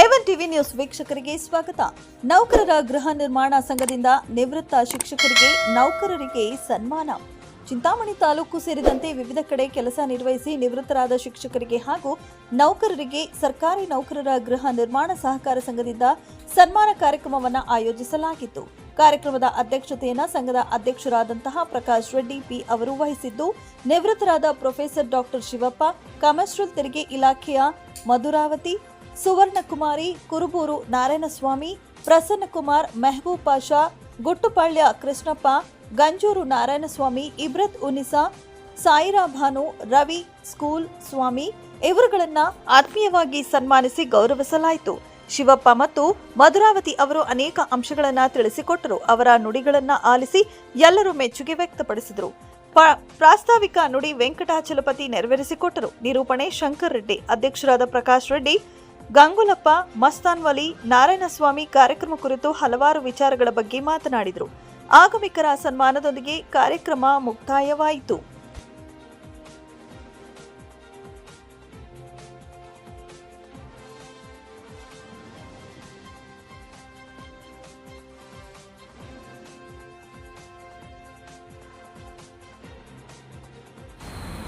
A one TV news ವೀಕ್ಷಕರಿಗೆ ಸ್ವಾಗತ. ನೌಕರರ ಗೃಹ ನಿರ್ಮಾಣ ಸಂಘದಿಂದ ನಿವೃತ್ತ ಶಿಕ್ಷಕರಿಗೆ ನೌಕರರಿಗೆ ಸನ್ಮಾನ. ಚಿಂತಾಮಣಿ ತಾಲೂಕು ಸೇರಿದಂತೆ ವಿವಿಧ ಕಡೆ ಕೆಲಸ ನಿರ್ವಹಿಸಿ ನಿವೃತ್ತರಾದ ಶಿಕ್ಷಕರಿಗೆ ಹಾಗೂ ನೌಕರರಿಗೆ ಸರ್ಕಾರಿ ನೌಕರರ ಗೃಹ ನಿರ್ಮಾಣ ಸಹಕಾರ ಸಂಘದಿಂದ ಸನ್ಮಾನ ಕಾರ್ಯಕ್ರಮವನ್ನು ಆಯೋಜಿಸಲಾಗಿತ್ತು. ಕಾರ್ಯಕ್ರಮದ ಅಧ್ಯಕ್ಷತೆಯನ್ನು ಸಂಘದ ಅಧ್ಯಕ್ಷರಾದಂತಹ ಪ್ರಕಾಶ್ ರೆಡ್ಡಿ ಪಿ ಅವರು ವಹಿಸಿದ್ದು, ನಿವೃತ್ತರಾದ ಪ್ರೊಫೆಸರ್ ಡಾಕ್ಟರ್ ಶಿವಪ್ಪ, ಕಮರ್ಷಿಯಲ್ ತೆರಿಗೆ ಇಲಾಖೆಯ ಮಧುರಾವತಿ ಸುವರ್ಣಕುಮಾರಿ, ಕುರುಬೂರು ನಾರಾಯಣಸ್ವಾಮಿ, ಪ್ರಸನ್ನಕುಮಾರ್, ಮೆಹಬೂಬ್ ಪಾಷಾ, ಗುಟ್ಟುಪಾಳ್ಯ ಕೃಷ್ಣಪ್ಪ, ಗಂಜೂರು ನಾರಾಯಣಸ್ವಾಮಿ, ಇಬ್ರತ್ ಉನಿಸಾ ಸಾಯಿರಾ ಭಾನು, ರವಿ, ಸ್ಕೂಲ್, ಸ್ವಾಮಿ ಇವರುಗಳನ್ನ ಆತ್ಮೀಯವಾಗಿ ಸನ್ಮಾನಿಸಿ ಗೌರವಿಸಲಾಯಿತು. ಶಿವಪ್ಪ ಮತ್ತು ಮಧುರಾವತಿ ಅವರು ಅನೇಕ ಅಂಶಗಳನ್ನ ತಿಳಿಸಿಕೊಟ್ಟರು. ಅವರ ನುಡಿಗಳನ್ನ ಆಲಿಸಿ ಎಲ್ಲರೂ ಮೆಚ್ಚುಗೆ ವ್ಯಕ್ತಪಡಿಸಿದರು. ಪ್ರಾಸ್ತಾವಿಕ ನುಡಿ ವೆಂಕಟಾಚಲಪತಿ ನೆರವೇರಿಸಿಕೊಟ್ಟರು. ನಿರೂಪಣೆ ಶಂಕರ್ ರೆಡ್ಡಿ, ಅಧ್ಯಕ್ಷರಾದ ಪ್ರಕಾಶ್ ರೆಡ್ಡಿ ಗಂಗುಲಪ್ಪ, ಮಸ್ತಾನ್ ವಲಿ, ನಾರಾಯಣಸ್ವಾಮಿ ಕಾರ್ಯಕ್ರಮ ಕುರಿತು ಹಲವಾರು ವಿಚಾರಗಳ ಬಗ್ಗೆ ಮಾತನಾಡಿದರು. ಆಗಮಿಕರ ಸನ್ಮಾನದೊಂದಿಗೆ ಕಾರ್ಯಕ್ರಮ ಮುಕ್ತಾಯವಾಯಿತು.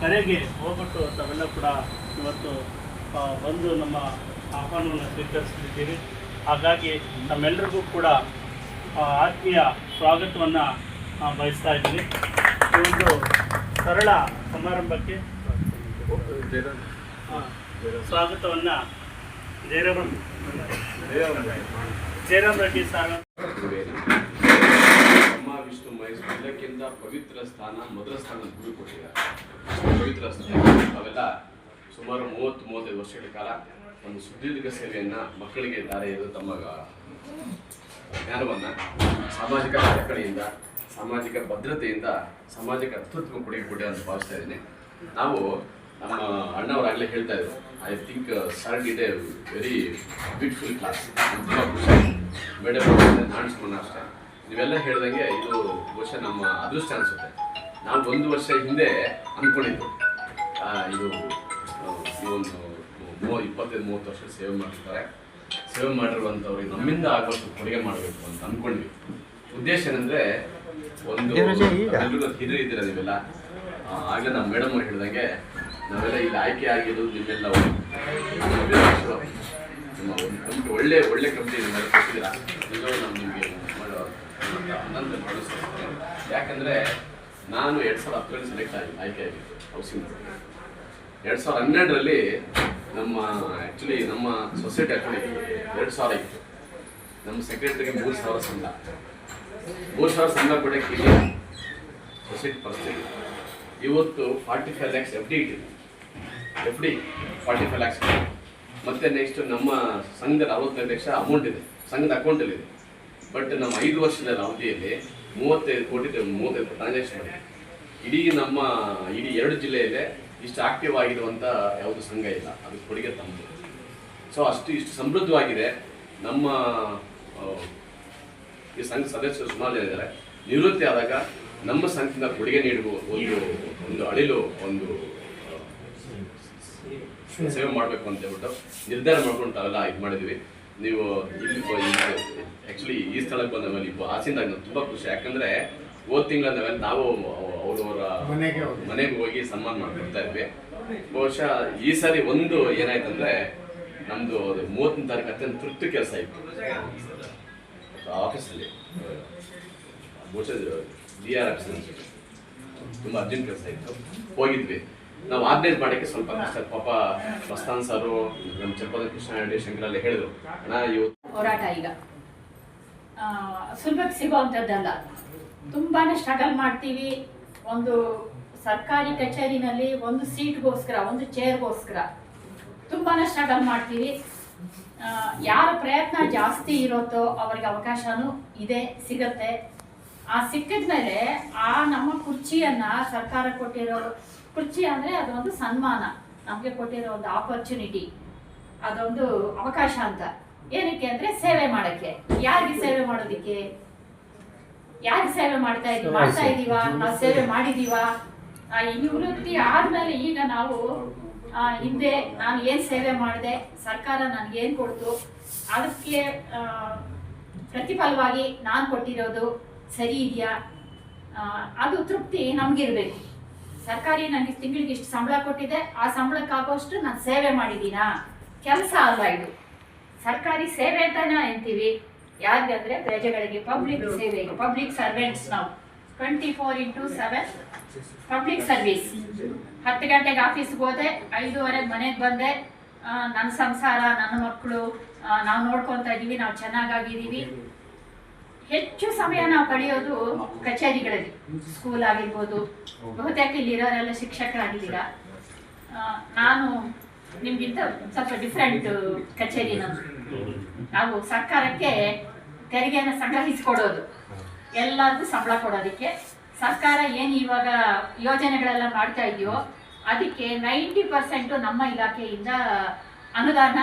ಕರೆಗೆ ಹೋಗ್ಬಿಟ್ಟು ತಾವೆಲ್ಲ ಕೂಡ ಇವತ್ತು ಬಂದು ನಮ್ಮ ಆಹ್ವಾನವನ್ನು ಸ್ವೀಕರಿಸುತ್ತಿದ್ದೀರಿ ಹಾಗಾಗಿ ನಮ್ಮೆಲ್ಲರಿಗೂ ಕೂಡ ಆತ್ಮೀಯ ಸ್ವಾಗತವನ್ನು ಬಯಸ್ತಾ ಇದ್ದೀನಿ. ಒಂದು ಸರಳ ಸಮಾರಂಭಕ್ಕೆ ಸ್ವಾಗತವನ್ನು ಜಯರಾಮ್ ಜಯರಾಮ್ ರೆಡ್ಡಿ ಸರ್. ವಿಷ್ಣು ಮಹೇಶ್ ಎಲ್ಲಕ್ಕಿಂತ ಪವಿತ್ರ ಸ್ಥಾನ ಮೊದಲ ಸ್ಥಾನ ಗುರು ಕೊಟ್ಟಿದ್ದಾರೆ ಪವಿತ್ರ ಸ್ಥಾನ. ಅವೆಲ್ಲ ಸುಮಾರು ಮೂವತ್ತು ಮೂವತ್ತೈದು ವರ್ಷಗಳ ಕಾಲ. ಒಂದು ಸುದೀರ್ಘ ಸೇವೆಯನ್ನ ಮಕ್ಕಳಿಗೆ ದಾರೆಯದು ತಮ್ಮ ಜ್ಞಾನವನ್ನ ಸಾಮಾಜಿಕ ಕಳಕಳಿಯಿಂದ ಸಾಮಾಜಿಕ ಭದ್ರತೆಯಿಂದ ಸಮಾಜಕ್ಕೆ ಅತ್ಯುತ್ತಮ ಕೊಡುಗೆ ಕೊಟ್ಟೆ ಅಂತ ಭಾವಿಸ್ತಾ ಇದ್ದೀನಿ. ನಾವು ನಮ್ಮ ಅಣ್ಣವರಾಗಲೇ ಹೇಳ್ತಾ ಇದ್ರು I think sir it a very beautiful class ತುಂಬ ಖುಷಿ. ಮೇಡಮ್ ಸುಮ್ಮನೆ ಅಷ್ಟೇ. ನೀವೆಲ್ಲ ಹೇಳ್ದಂಗೆ ಇದು ಬಹುಶಃ ನಮ್ಮ ಅದೃಷ್ಟ ಅನಿಸುತ್ತೆ. ನಾವು ಒಂದು ವರ್ಷ ಹಿಂದೆ ಅಂದ್ಕೊಂಡಿದ್ದು ಇದು ಈ ಒಂದು ಮೂವ ಇಪ್ಪತ್ತೈದು ಮೂವತ್ತು ವರ್ಷ ಸೇವೆ ಮಾಡಿರ್ತಾರೆ. ಸೇವೆ ಮಾಡಿರುವಂಥವ್ರಿಗೆ ನಮ್ಮಿಂದ ಆಗುವಷ್ಟು ಕೊಡುಗೆ ಮಾಡಬೇಕು ಅಂತ ಅಂದ್ಕೊಂಡ್ವಿ ಉದ್ದೇಶ ಏನಂದ್ರೆ ಒಂದು ಹಿರಿಯ ಇದ್ದೀರ ನೀವೆಲ್ಲ? ಆಗಲೇ ನಮ್ಮ ಮೇಡಮ್ ಅವ್ರು ಹೇಳಿದಂಗೆ ನಾವೆಲ್ಲ ಇಲ್ಲಿ ಆಯ್ಕೆ ಆಗಿರೋದು ನಿಮ್ಮೆಲ್ಲ ನಿಮ್ಮ ಒಂದು ಒಳ್ಳೆ ಒಳ್ಳೆ ಕಂಪ್ನಿ ನಿಮ್ಮೆಲ್ಲ ಕೊಟ್ಟಿದ್ದೀರಾ ನಿಜವಾಗ್ಲೂ ನಾವು ನಿಮಗೆ ಮಾಡೋ ಅನಂತ ಕಳಿಸ್ತಾರೆ ಯಾಕಂದ್ರೆ ನಾನು ಎರಡ್ ಸಾವಿರದ ಹತ್ತರಲ್ಲಿ ಸೆಲೆಕ್ಟ್ ಆಗಿ ಆಯ್ಕೆ ಆಗಿದ್ದು ಹೌಸಿಂಗ್ ಎರಡ್ ಸಾವಿರದ ಹನ್ನೆರಡರಲ್ಲಿ ನಮ್ಮ ಆ್ಯಕ್ಚುಲಿ ನಮ್ಮ ಸೊಸೈಟಿ ಅಕೌಂಟ್ ಎರಡು ಸಾವಿರ ಇತ್ತು. ನಮ್ಮ ಸೆಕ್ರೆಟರಿಗೆ ಮೂರು ಸಾವಿರ ಸಂಬಳ. ಮೂರು ಸಾವಿರ ಸಂಬಳ ಕೊಡೋಕ್ಕೆ ಇಲ್ಲಿ ಸೊಸೈಟಿ ಪರಿಸ್ಥಿತಿ ಇವತ್ತು forty five lakhs F D ಇಟ್ಟಿದೆ F D forty five lakhs ಮತ್ತೆ ನೆಕ್ಸ್ಟ್ ನಮ್ಮ ಸಂಘದ ಅರವತ್ತೈದು ಲಕ್ಷ ಅಮೌಂಟ್ ಇದೆ. ಸಂಘದ ಅಕೌಂಟಲ್ಲಿ ಇದೆ. ಬಟ್ ನಮ್ಮ ಐದು ವರ್ಷದ ಅವಧಿಯಲ್ಲಿ ಮೂವತ್ತೈದು ಕೋಟಿ ಮೂವತ್ತೈದು ಟ್ರಾನ್ಸಾಕ್ಷನ್ ಇಡೀ ನಮ್ಮ, ಇಡೀ ಎರಡು ಜಿಲ್ಲೆಯಲ್ಲೇ ಇಷ್ಟು ಆಕ್ಟಿವ್ ಆಗಿರುವಂಥ ಯಾವುದು ಸಂಘ ಇಲ್ಲ. ಅದು ಕೊಡುಗೆ ತಮ್ಮದು ಸೊ ಅಷ್ಟು ಇಷ್ಟು ಸಮೃದ್ಧವಾಗಿದೆ. ನಮ್ಮ ಈ ಸಂಘ ಸದಸ್ಯರು ಸುಮಾರು ಜನ ಇದ್ದಾರೆ. ನಿವೃತ್ತಿ ಆದಾಗ ನಮ್ಮ ಸಂಘದಿಂದ ಕೊಡುಗೆ ನೀಡುವ ಒಂದು ಒಂದು ಅಳಿಲು ಒಂದು ಸೇವೆ. ಮಾಡಬೇಕು ಅಂತ ಹೇಳ್ಬಿಟ್ಟು ನಿರ್ಧಾರ ಮಾಡ್ಕೊಂಡು ತಾವೆಲ್ಲ ಇದು ಮಾಡಿದ್ವಿ ನೀವು ಇಲ್ಲಿ ಆ್ಯಕ್ಚುಲಿ ಈ ಸ್ಥಳಕ್ಕೆ ಬಂದ ಮೇಲೆ ಇಬ್ಬರು ಆಸೆಯಿಂದ ನಂಗೆ ತುಂಬ ಖುಷಿ. ಯಾಕಂದ್ರೆ ಹೋದ ತಿಂಗಳ ನಾವೆಲ್ಲ ನಾವು ಅವರವರ ಮನೆಗೆ ಮನೆಗೆ ಹೋಗಿ ಸನ್ಮಾನ ಮಾಡ್ಕೊಡ್ತಾ ಇದ್ವಿ. ಬಹುಶಃ ಈ ಸಾರಿ ಒಂದು ಏನಾಯ್ತಂದ್ರೆ ನಮ್ದು ಅದು ಮೂವತ್ತನೇ ತಾರೀಕು ಅತ್ಯಂತ ತೃಪ್ತಿ ಕೆಲಸ ಇತ್ತು. ಆಫೀಸಲ್ಲಿ ಬಹುಶಃ ಡಿ ಆರ್ ಆಫೀಸ್ ತುಂಬ ಅರ್ಜೆಂಟ್ ಕೆಲಸ ಇತ್ತು. ಹೋಗಿದ್ವಿ. ನಾವು ಆರ್ಗನೈಸ್ ಮಾಡೋಕ್ಕೆ ಸ್ವಲ್ಪ ಕಷ್ಟ ಪಾಪ ಪ್ರಸ್ತಾನ್ ಸಾರು ನಮ್ಮ ಚಪ್ಪದ ಕೃಷ್ಣ ರೆಡ್ಡಿ ಶಂಕರಲ್ಲಿ ಹೇಳಿದ್ರು. ಅಣ್ಣ ಇವತ್ತು ಹೋರಾಟ ಈಗ. ಸುಲಭಕ್ಕೆ ಸಿಗುವಂಥದ್ದಲ್ಲ ತುಂಬಾನೇ ಸ್ಟ್ರಗಲ್ ಮಾಡ್ತೀವಿ. ಒಂದು ಸರ್ಕಾರಿ ಕಚೇರಿನಲ್ಲಿ ಒಂದು ಸೀಟ್ಗೋಸ್ಕರ, ಒಂದು ಚೇರ್ಗೋಸ್ಕರ ತುಂಬಾ ಸ್ಟ್ರಗಲ್ ಮಾಡ್ತೀವಿ. ಯಾರ ಪ್ರಯತ್ನ ಜಾಸ್ತಿ ಇರುತ್ತೋ ಅವ್ರಿಗೆ ಅವಕಾಶನೂ ಇದೆ, ಸಿಗತ್ತೆ. ಆ ಸಿಕ್ಕಿದ ಮೇಲೆ ಆ ನಮ್ಮ ಕುರ್ಚಿಯನ್ನ ಸರ್ಕಾರ ಕೊಟ್ಟಿರೋ, ಕುರ್ಚಿ ಅಂದ್ರೆ ಅದೊಂದು ಸನ್ಮಾನ. ನಮಗೆ ಕೊಟ್ಟಿರೋ ಒಂದು ಆಪರ್ಚುನಿಟಿ ಅದೊಂದು ಅವಕಾಶ ಅಂತ. ಏನಕ್ಕೆ ಅಂದ್ರೆ ಸೇವೆ ಮಾಡಕ್ಕೆ. ಯಾರಿಗೆ ಸೇವೆ ಮಾಡೋದಿಕ್ಕೆ? ಯಾರಿಗೆ ಸೇವೆ ಮಾಡ್ತಾ ಇದ್ದೀವಿ ಮಾಡ್ತಾ ಇದೀವ ನಾವು ಸೇವೆ ಮಾಡಿದೀವ ಆ ಈ ನಿವೃತ್ತಿ ಆದ್ಮೇಲೆ ಈಗ ನಾವು ಹಿಂದೆ ನಾನು ಏನು ಸೇವೆ ಮಾಡಿದೆ ಸರ್ಕಾರ ನನಗೇನು ಕೊಡ್ತು ಅದಕ್ಕೆ ಪ್ರತಿಫಲವಾಗಿ ನಾನು ಕೊಟ್ಟಿರೋದು ಸರಿ ಇದೆಯಾ? ಅದು ತೃಪ್ತಿ ನಮಗಿರ್ಬೇಕು. ಸರ್ಕಾರಿ ನನಗೆ ತಿಂಗಳಿಗೆ ಇಷ್ಟು ಸಂಬಳ ಕೊಟ್ಟಿದೆ ಆ ಸಂಬಳಕ್ಕಾಗೋಷ್ಟು ನಾನು ಸೇವೆ ಮಾಡಿದ್ದೀನಾ? ಕೆಲಸ ಅಲ್ಲ ಇದು? ಸರ್ಕಾರಿ ಸೇವೆ ಅಂತಾನೆ ಅಂತೀವಿ. ಯಾರಿಗಂದ್ರೆ ಪ್ರಜೆಗಳಿಗೆ ಪಬ್ಲಿಕ್ ಸೇವೆಗೆ ಪಬ್ಲಿಕ್ ಸರ್ವೆಂಟ್ಸ್ ನಾವು. Twenty four into seven public service ಹತ್ತು ಗಂಟೆಗೆ ಆಫೀಸ್ಗೆ ಹೋದೆ ಐದೂವರೆಗೆ ಮನೆಗೆ ಬಂದೆ. ನನ್ನ ಸಂಸಾರ ನನ್ನ ಮಕ್ಕಳು ನಾವು ನೋಡ್ಕೊತಾ ಇದ್ದೀವಿ ನಾವು ಚೆನ್ನಾಗಾಗಿದ್ದೀವಿ. ಹೆಚ್ಚು ಸಮಯ ನಾವು ಕಳೆಯೋದು ಕಚೇರಿಗಳಲ್ಲಿ. ಸ್ಕೂಲ್ ಆಗಿರ್ಬೋದು ಬಹುತೇಕ ಇಲ್ಲಿರೋರೆಲ್ಲ ಶಿಕ್ಷಕರಾಗಿದ್ದೀರಾ? ನಾನು ನಿಮ್ಗಿಂತ ಸ್ವಲ್ಪ ಡಿಫ್ರೆಂಟ್ ಕಚೇರಿ ನಮ್ದು. ನಾವು ಸರ್ಕಾರಕ್ಕೆ ತೆರಿಗೆಯನ್ನು ಸಂಗ್ರಹಿಸಿಕೊಡೋದು. ಎಲ್ಲರಿಗೂ ಸಂಬಳ ಕೊಡೋದಕ್ಕೆ. ಸರ್ಕಾರ ಏನು ಇವಾಗ ಯೋಜನೆಗಳೆಲ್ಲ ಮಾಡ್ತಾ ಇದೆಯೋ, ಅದಕ್ಕೆ ನೈಂಟಿ ಪರ್ಸೆಂಟು ನಮ್ಮ ಇಲಾಖೆಯಿಂದ ಅನುದಾನ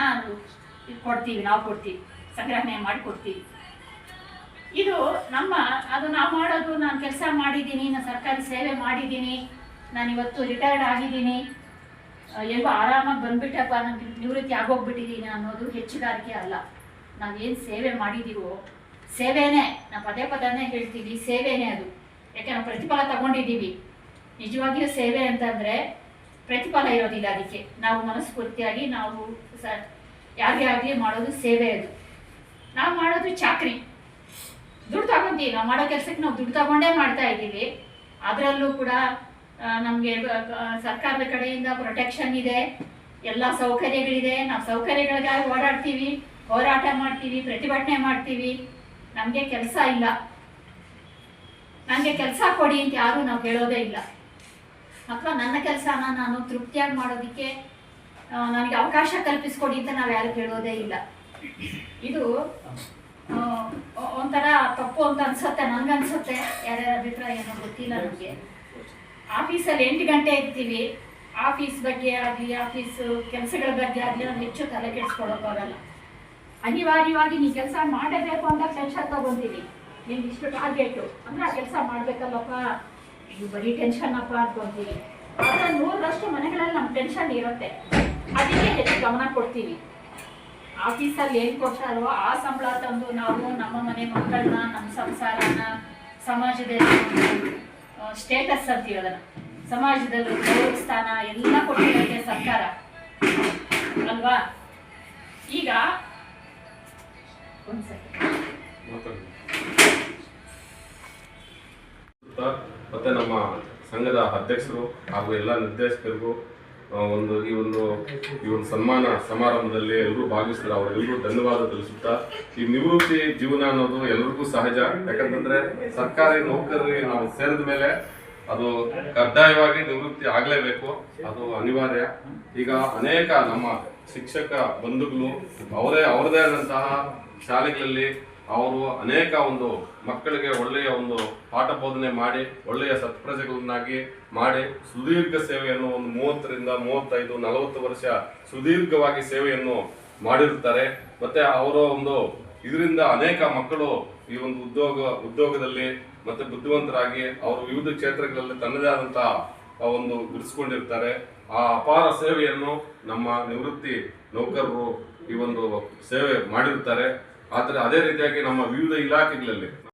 ಕೊಡ್ತೀವಿ, ನಾವು ಕೊಡ್ತೀವಿ, ಸಂಗ್ರಹಣೆ ಮಾಡಿ ಕೊಡ್ತೀವಿ. ಇದು ನಮ್ಮ, ಅದು ನಾವು ಮಾಡೋದು, ನಾನು ಕೆಲಸ ಮಾಡಿದ್ದೀನಿ, ನಾನು ಸರ್ಕಾರಿ ಸೇವೆ ಮಾಡಿದ್ದೀನಿ, ನಾನು ಇವತ್ತು ರಿಟೈರ್ಡ್ ಆಗಿದ್ದೀನಿ ಎಲ್ಲೋ ಆರಾಮಾಗಿ ಬಂದ್ಬಿಟ್ಟಪ್ಪ ನನಗೆ ನಿವೃತ್ತಿ ಆಗೋಗ್ಬಿಟ್ಟಿದ್ದೀನಿ ಅನ್ನೋದು ಹೆಚ್ಚುಗಾರಿಕೆ ಅಲ್ಲ. ನಾವು ಏನು ಸೇವೆ ಮಾಡಿದ್ದೀವೋ ಸೇವೆನೇ ನಾವು ಪದೇ ಪದನೇ ಹೇಳ್ತೀವಿ ಸೇವೆನೇ ಅದು. ಯಾಕೆ, ನಾವು ಪ್ರತಿಫಲ ತಗೊಂಡಿದ್ದೀವಿ. ನಿಜವಾಗಿಯೂ ಸೇವೆ ಅಂತಂದರೆ ಪ್ರತಿಫಲ ಇರೋದಿಲ್ಲ ಅದಕ್ಕೆ. ನಾವು ಮನಸ್ಫೂರ್ತಿಯಾಗಿ, ನಾವು ಸ, ಯಾರಿಗೆ ಆಗಲಿ ಮಾಡೋದು ಸೇವೆ ಅದು. ನಾವು ಮಾಡೋದು ಚಾಕ್ರಿ. ದುಡ್ಡು ತಗೊಂತೀವಿ. ನಾವು ಮಾಡೋ ಕೆಲಸಕ್ಕೆ ನಾವು ದುಡ್ಡು ತಗೊಂಡೇ ಮಾಡ್ತಾ ಇದ್ದೀವಿ. ಅದರಲ್ಲೂ ಕೂಡ ನಮಗೆ ಸರ್ಕಾರದ ಕಡೆಯಿಂದ ಪ್ರೊಟೆಕ್ಷನ್ ಇದೆ. ಎಲ್ಲ ಸೌಕರ್ಯಗಳಿದೆ. ನಾವು ಸೌಕರ್ಯಗಳಿಗಾಗಿ ಓಡಾಡ್ತೀವಿ. ಹೋರಾಟ ಮಾಡ್ತೀವಿ, ಪ್ರತಿಭಟನೆ ಮಾಡ್ತೀವಿ. ನಮಗೆ ಕೆಲಸ ಇಲ್ಲ. ನನಗೆ ಕೆಲಸ ಕೊಡಿ ಅಂತ ಯಾರೂ ನಾವು ಹೇಳೋದೇ ಇಲ್ಲ. ಅಥವಾ ನನ್ನ ಕೆಲಸನ ನಾನು ತೃಪ್ತಿಯಾಗಿ ಮಾಡೋದಕ್ಕೆ ನನಗೆ ಅವಕಾಶ ಕಲ್ಪಿಸ್ಕೊಡಿ ಅಂತ ನಾವು ಯಾರು ಕೇಳೋದೇ ಇಲ್ಲ. ಇದು ಒಂಥರ ತಪ್ಪು ಅಂತ ಅನ್ಸುತ್ತೆ ನನ್ಗನ್ಸುತ್ತೆ ಯಾರ್ಯಾರ ಅಭಿಪ್ರಾಯ ಏನೋ ಗೊತ್ತಿಲ್ಲ ನನಗೆ ಆಫೀಸಲ್ಲಿ ಎಂಟು ಗಂಟೆ ಇರ್ತೀವಿ. ಆಫೀಸ್ ಬಗ್ಗೆ ಆಗಲಿ, ಆಫೀಸ್ ಕೆಲಸಗಳ ಬಗ್ಗೆ ಆಗಲಿ ನಾವು ಹೆಚ್ಚು ತಲೆ ಕೆಡಿಸ್ಕೊಳಕ್ಕಾಗಲ್ಲ ಅನಿವಾರ್ಯವಾಗಿ ನೀ ಕೆಲಸ ಮಾಡಬೇಕು ಅಂತ ಟೆನ್ಷನ್ ತಗೊಂತೀವಿ ನಿಮ್ಗೆ ಇಷ್ಟು ಟಾರ್ಗೆಟು ಅಂದ್ರೆ ಆ ಕೆಲಸ ಮಾಡ್ಬೇಕಲ್ಲಪ್ಪ. ಇದು ಬರೀ ಟೆನ್ಷನ್ ಅಪ್ಪ ಅನ್ಕೊಂತೀವಿ ಆದರೆ ನೂರರಷ್ಟು ಮನೆಗಳಲ್ಲಿ ನಮ್ಮ ಟೆನ್ಷನ್ ಇರುತ್ತೆ. ಅದಕ್ಕೆ ಹೆಚ್ಚು ಗಮನ ಕೊಡ್ತೀವಿ. ಆಫೀಸಲ್ಲಿ ಏನು ಕೊಡ್ತಾರೋ ಆ ಸಂಬಳ ತಂದು ನಾವು ನಮ್ಮ ಮನೆ ಮಕ್ಕಳನ್ನ, ನಮ್ಮ ಸಂಸಾರನ, ಸಮಾಜದಲ್ಲಿ ಸ್ಟೇಟಸ್ ಅಂತೀವಿ ಅದನ್ನು ಸಮಾಜದಲ್ಲಿ ಸ್ಥಾನ ಎಲ್ಲ ಕೊಟ್ಟಿರುತ್ತೆ ಸರ್ಕಾರ. ಅಲ್ವಾ? ಈಗ ಮತ್ತೆ ನಮ್ಮ ಸಂಘದ ಅಧ್ಯಕ್ಷರು ಹಾಗೂ ಎಲ್ಲ ನಿರ್ದೇಶಕರಿಗೂ ಒಂದು ಈ ಒಂದು ಈ ಒಂದು ಸನ್ಮಾನ ಸಮಾರಂಭದಲ್ಲಿ ಎಲ್ಲರೂ ಭಾಗವಹಿಸಿದ್ರು ಅವರೆಲ್ಲರೂ ಧನ್ಯವಾದ ತಿಳಿಸುತ್ತಾ, ಈ ನಿವೃತ್ತಿ ಜೀವನ ಅನ್ನೋದು ಎಲ್ಲರಿಗೂ ಸಹಜ. ಯಾಕಂತಂದ್ರೆ ಸರ್ಕಾರಿ ನೌಕರರಿಗೆ ನಾವು ಸೇರಿದ ಮೇಲೆ ಅದು ಕಡ್ಡಾಯವಾಗಿ ನಿವೃತ್ತಿ ಆಗಲೇಬೇಕು. ಅದು ಅನಿವಾರ್ಯ. ಈಗ ಅನೇಕ ನಮ್ಮ ಶಿಕ್ಷಕ ಬಂಧುಗಳು, ಅವರೇ, ಅವರದೇ ಆದಂತಹ ಶಾಲೆಗಳಲ್ಲಿ ಅವರು ಅನೇಕ ಒಂದು ಮಕ್ಕಳಿಗೆ ಒಳ್ಳೆಯ ಒಂದು ಪಾಠ ಬೋಧನೆ ಮಾಡಿ, ಒಳ್ಳೆಯ ಸತ್ಪ್ರಜೆಗಳನ್ನಾಗಿ ಮಾಡಿ ಸುದೀರ್ಘ ಸೇವೆಯನ್ನು ಒಂದು ಮೂವತ್ತರಿಂದ ಮೂವತ್ತೈದು, ನಲವತ್ತು ವರ್ಷ ಸುದೀರ್ಘವಾಗಿ ಸೇವೆಯನ್ನು ಮಾಡಿರುತ್ತಾರೆ. ಮತ್ತೆ ಅವರ ಒಂದು ಇದರಿಂದ ಅನೇಕ ಮಕ್ಕಳು ಈ ಒಂದು ಉದ್ಯೋಗ, ಉದ್ಯೋಗದಲ್ಲಿ ಮತ್ತೆ ಬುದ್ಧಿವಂತರಾಗಿ ಅವರು ವಿವಿಧ ಕ್ಷೇತ್ರಗಳಲ್ಲಿ ತನ್ನದೇ ಆದಂತಹ ಒಂದು ಗುರುತಿಸ್ಕೊಂಡಿರ್ತಾರೆ ಆ ಅಪಾರ ಸೇವೆಯನ್ನು ನಮ್ಮ ನಿವೃತ್ತಿ ನೌಕರರು ಈ ಒಂದು ಸೇವೆ ಮಾಡಿರ್ತಾರೆ ಆದರೆ ಅದೇ ರೀತಿಯಾಗಿ ನಮ್ಮ ವಿವಿಧ ಇಲಾಖೆಗಳಲ್ಲಿ